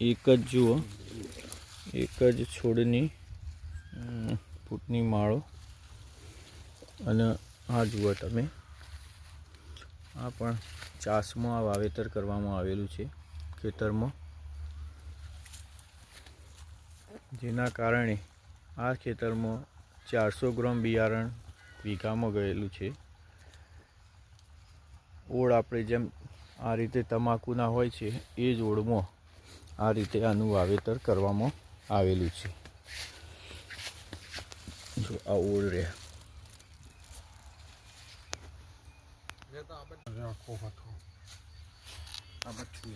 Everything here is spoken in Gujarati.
એક જ જુઓ. એક જ છોડની ફૂટની માળો. અને આ જુઓ તમે. આ પણ ચાસમાં આ વાવેતર કરવામાં આવેલું છે ખેતરમાં. જેના કારણે આ ખેતરમાં ચારસો ગ્રામ બિયારણ વીઘામાં ગયેલું છે. ઓળ આપણે જેમ આ રીતે તમાકુના હોય છે, એ જ ઓળમાં આ રીતે આનું વાવેતર કરવામાં આવેલું છે. જો આ ઓળ રહ્યા આખો હતો આ બચ્ચું